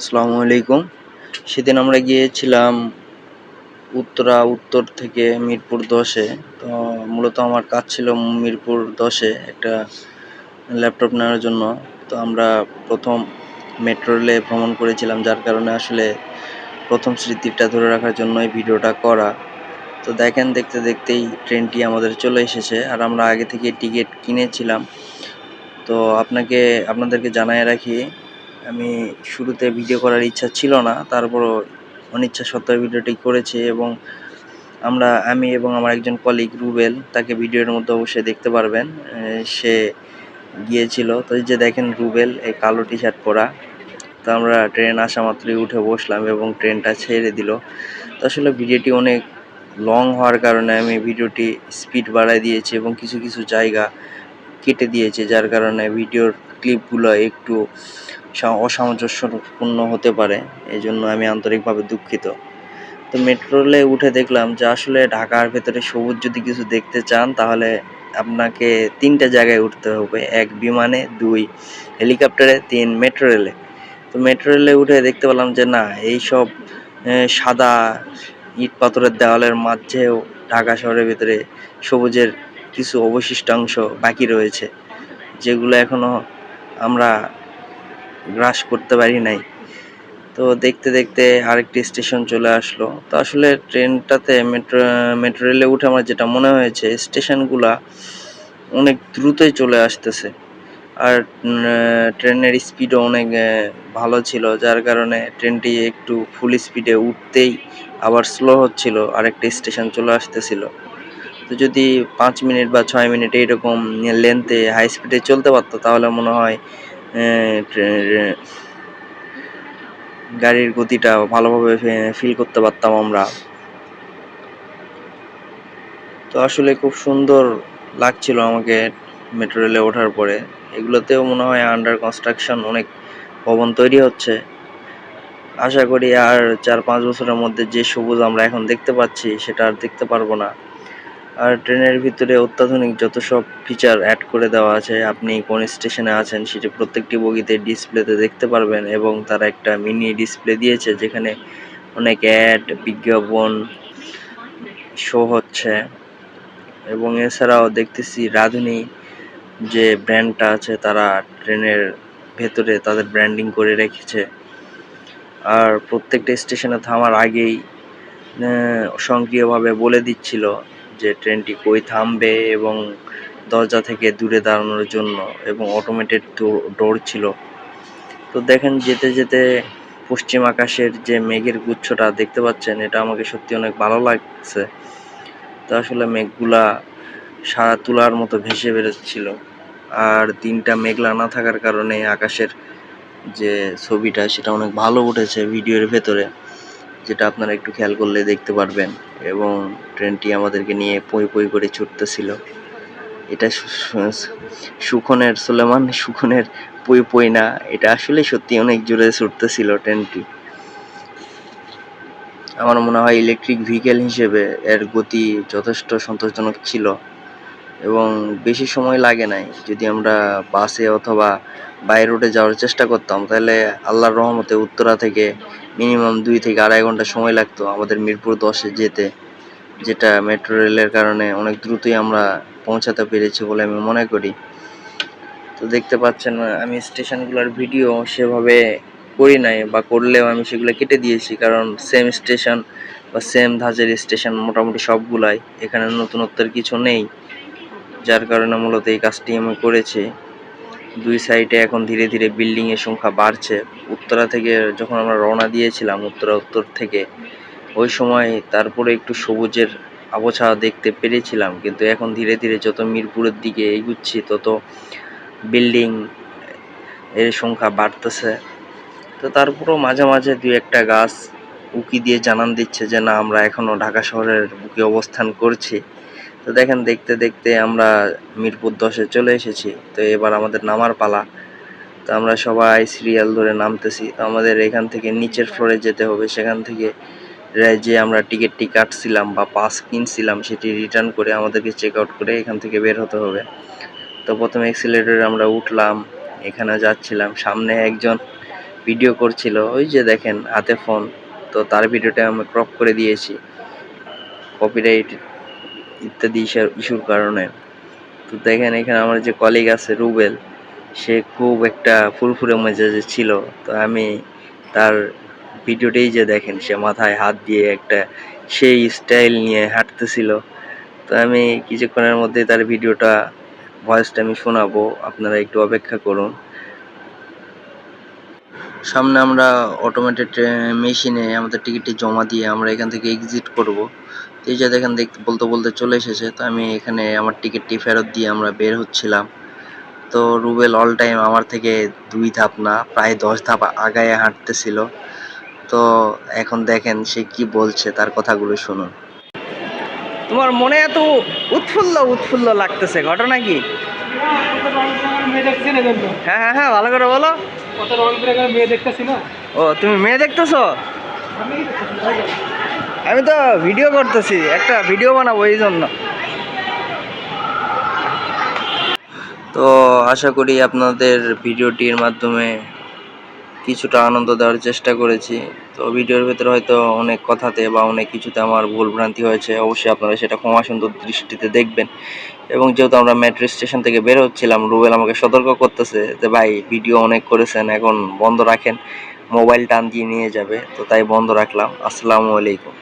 আসসালামু আলাইকুম। সেদিন আমরা গিয়েছিলাম উত্তরা, উত্তর থেকে মিরপুর দশে। তো মূলত আমার কাজ ছিল মিরপুর দশে একটা ল্যাপটপ নেওয়ার জন্য। তো আমরা প্রথম মেট্রো রেলে ভ্রমণ করেছিলাম, যার কারণে আসলে প্রথম স্মৃতিটা ধরে রাখার জন্যই ভিডিওটা করা। তো দেখেন, দেখতে দেখতেই ট্রেনটি আমাদের চলে এসেছে। আর আমরা আগে থেকে টিকিট কিনেছিলাম। তো আপনাকে, আপনাদেরকে জানাই রাখি আমি শুরুতে ভিডিও করার ইচ্ছা ছিল না, তারপরও অনিচ্ছা সত্ত্বেও ভিডিওটি করেছি এবং আমরা, আমি এবং আমার একজন কলিগ রুবেল, তাকে ভিডিওর মধ্যে অবশ্যই দেখতে পারবেন। সে গিয়েছিল। তো যে দেখেন রুবেল, এই কালো টি শার্ট পরা। তো আমরা ট্রেন আসা মাত্রই উঠে বসলাম এবং ট্রেনটা ছেড়ে দিল। তো আসলে ভিডিওটি অনেক লং হওয়ার কারণে আমি ভিডিওটি স্পিড বাড়ায় দিয়েছি এবং কিছু কিছু জায়গা কেটে দিয়েছি, যার কারণে ভিডিওর ক্লিপগুলো একটু অসামঞ্জস্যপূর্ণ হতে পারে এই জন্য আমি আন্তরিকভাবে দুঃখিত। তো মেট্রো রেলে উঠে দেখলাম যে আসলে ঢাকার ভেতরে সবুজ যদি কিছু দেখতে চান তাহলে আপনাকে তিনটা জায়গায় উঠতে হবে। এক বিমানে দুই হেলিকপ্টারে তিন মেট্রো রেলে তো মেট্রো রেলে উঠে দেখতে পেলাম যে না এইসব আহ, সাদা ইট পাথরের দেওয়ালের মাঝেও ঢাকা শহরের ভেতরে সবুজের কিছু অবশিষ্টাংশ বাকি রয়েছে যেগুলো এখনও আমরা গ্রাস করতে পারি নাই। তো দেখতে দেখতে আরেকটি স্টেশন চলে আসলো। তো আসলে ট্রেনটাতে মেট্রো মেট্রো রেলে উঠে আমার যেটা মনে হয়েছে, স্টেশনগুলা অনেক দ্রুতই চলে আসতেছে। আর ট্রেনের স্পিডও অনেক ভালো ছিল, যার কারণে ট্রেনটি একটু ফুল স্পিডে উঠতেই আবার স্লো হচ্ছিল, আরেকটি স্টেশন চলে আসতেছিল। তো যদি পাঁচ মিনিট বা ছয় মিনিট এইরকম লেন্থে হাই স্পিডে চলতে পারতো, তাহলে মনে হয় গাড়ির গতিটা ভালোভাবে ফিল করতে পারতাম আমরা। তো আসলে খুব সুন্দর লাগছিল আমাকে মেট্রো রেলে ওঠার পরে। এগুলোতেও মনে হয় আন্ডার কনস্ট্রাকশন অনেক ভবন তৈরি হচ্ছে। আশা করি আর চার পাঁচ বছরের মধ্যে যে সবুজ আমরা এখন দেখতে পাচ্ছি, সেটা আর দেখতে পারব না। আর ট্রেনের ভিতরে অত্যাধুনিক যত সব ফিচার অ্যাড করে দেওয়া আছে, আপনি কোন স্টেশনে আছেন সেটি প্রত্যেকটি বগিতে ডিসপ্লেতে দেখতে পারবেন এবং তারা একটা মিনি ডিসপ্লে দিয়েছে যেখানে অনেক অ্যাড বিজ্ঞাপন শো হচ্ছে। এবং এছাড়াও দেখতেছি রাধুনী যে ব্র্যান্ডটা আছে, তারা ট্রেনের ভেতরে তাদের ব্র্যান্ডিং করে রেখেছে। আর প্রত্যেকটা স্টেশনে থামার আগেই স্বয়ংক্রিয়ভাবে বলে দিচ্ছিল যে ট্রেনটি কই থামবে এবং দরজা থেকে দূরে দাঁড়ানোর জন্য এবং অটোমেটেড ডোর ছিল। তো দেখেন যেতে যেতে পশ্চিম আকাশের যে মেঘের গুচ্ছটা দেখতে পাচ্ছেন, এটা আমাকে সত্যি অনেক ভালো লাগছে। তো আসলে মেঘগুলা সারা তুলার মতো ভেসে বেরোচ্ছিল আর দিনটা মেঘলা না থাকার কারণে আকাশের যে ছবিটা, সেটা অনেক ভালো উঠেছে ভিডিওর ভেতরে। যেটা আপনারা একটু খেয়াল করলে দেখতে পারবেন। এবং ট্রেনটি আমাদেরকে নিয়ে পই পই করে ছুটতেছিল। এটা সুখনের সুলেমান, সুখনের পই পই না। এটা আসলে সত্যি অনেক জোরে ছুটতেছিল ট্রেনটি। আমার মনে হয় ইলেকট্রিক ভেহিকেল হিসেবে এর গতি যথেষ্ট সন্তোষজনক ছিল। এবং বেশি সময় লাগে নাই। যদি আমরা বাসে অথবা বাই রোডে যাওয়ার চেষ্টা করতাম, তাহলে আল্লাহর রহমতে উত্তরা থেকে মিনিমাম দুই থেকে আড়াই ঘণ্টা সময় লাগতো আমাদের মিরপুর দশে যেতে, যেটা মেট্রো রেলের কারণে অনেক দ্রুতই আমরা পৌঁছাতে পেরেছি বলে আমি মনে করি। তো দেখতে পাচ্ছেন, আমি স্টেশনগুলোর ভিডিও সেভাবে করি নাই বা করলেও আমি সেগুলো কেটে দিয়েছি, কারণ সেম স্টেশন বা সেম ধাঁচের স্টেশন মোটামুটি সবগুলাই, এখানে নতুনত্বের কিছু নেই, যার কারণে মূলত এই কাজটি আমি করেছি। দুই সাইডে এখন ধীরে ধীরে বিল্ডিং এর সংখ্যা বাড়ছে। উত্তরা থেকে যখন আমরা রওনা দিয়েছিলাম উত্তরা উত্তর থেকে, ওই সময় তারপরে একটু সবুজের আবছাওয়া দেখতে পেরেছিলাম। কিন্তু এখন ধীরে ধীরে যত মিরপুরের দিকে এগুচ্ছি, তত বিল্ডিং এর সংখ্যা বাড়তেছে। তো তারপরেও মাঝে মাঝে দুই একটা গাছ উকি দিয়ে জানান দিচ্ছে যে, না, আমরা এখনও ঢাকা শহরের বুকে অবস্থান করছি। তো দেখেন, দেখতে দেখতে আমরা মিরপুর দশে চলে এসেছি। তো এবার আমাদের নামার পালা। তো আমরা সবাই সিরিয়াল ধরে নামতেছি। তো আমাদের এখান থেকে নিচের ফ্লোরে যেতে হবে। সেখান থেকে যে আমরা টিকিটটি কাটছিলাম বা পাস কিনছিলাম, সেটি রিটার্ন করে আমাদেরকে চেক আউট করে এখান থেকে বের হতে হবে। তো প্রথমে এক্সিলেটরে আমরা উঠলাম, এখানে যাচ্ছিলাম। সামনে একজন ভিডিও করছিল। ওই যে দেখেন, হাতে ফোন তো তার ভিডিওটা আমি ক্রপ করে দিয়েছি। কপিরাইট ইত্যাদি ইস্যুর কারণে। তো দেখেন এখানে আমার যে কলিগ আছে রুবেল, সে খুব একটা ফুরফুরে মেজাজে ছিল। তো আমি তার ভিডিওটাই যে দেখেন, সে মাথায় হাত দিয়ে একটা সেই স্টাইল নিয়ে হাঁটতেছিল। তো আমি কিছুক্ষণের মধ্যে তার ভিডিওটা ভয়েসটা আমি শোনাবো। আপনারা একটু অপেক্ষা করুন। সামনে আমরা অটোমেটেড মেশিনে আমাদের টিকিটটি জমা দিয়ে আমরা এখান থেকে এক্সিট করব। এই যে দেখেন দেখতে বলতে বলতে চলে এসেছে। তো আমি এখানে আমার টিকিটটি ফেরত দিয়ে আমরা বের হচ্ছিলাম। তো রুবেল অল টাইম আমার থেকে দুই ধাপ না, প্রায় দশ ধাপ আগায় হাঁটতেছিল। তো এখন দেখেন, সে কি বলছে তার কথাগুলো শুনুন। তোমার মনে এত উৎফুল্ল উৎফুল্ল লাগতেছে, ঘটনা কি? হ্যাঁ হ্যাঁ হ্যাঁ ভালো করে বলো। ও তুমি মেয়ে দেখতেছো। আমি তো ভিডিও করতেছি একটা ভিডিও বানাবো এই জন্য। তো আশা করি আপনাদের ভিডিওটির মাধ্যমে কিছুটা আনন্দ দেওয়ার চেষ্টা করেছি। তো ভিডিওর ভেতরে হয়তো অনেক কথাতে বা অনেক কিছুতে আমার ভুল ভ্রান্তি হয়েছে, অবশ্যই আপনারা সেটা ক্ষমা সুন্দর দৃষ্টিতে দেখবেন। এবং যেহেতু আমরা মেট্রো স্টেশন থেকে বের হচ্ছিলাম, রুবেল আমাকে সতর্ক করতেছে যে, ভাই ভিডিও অনেক করেছেন, এখন বন্ধ রাখেন মোবাইল টান দিয়ে নিয়ে যাবে। তো তাই বন্ধ রাখলাম। আসসালামু আলাইকুম।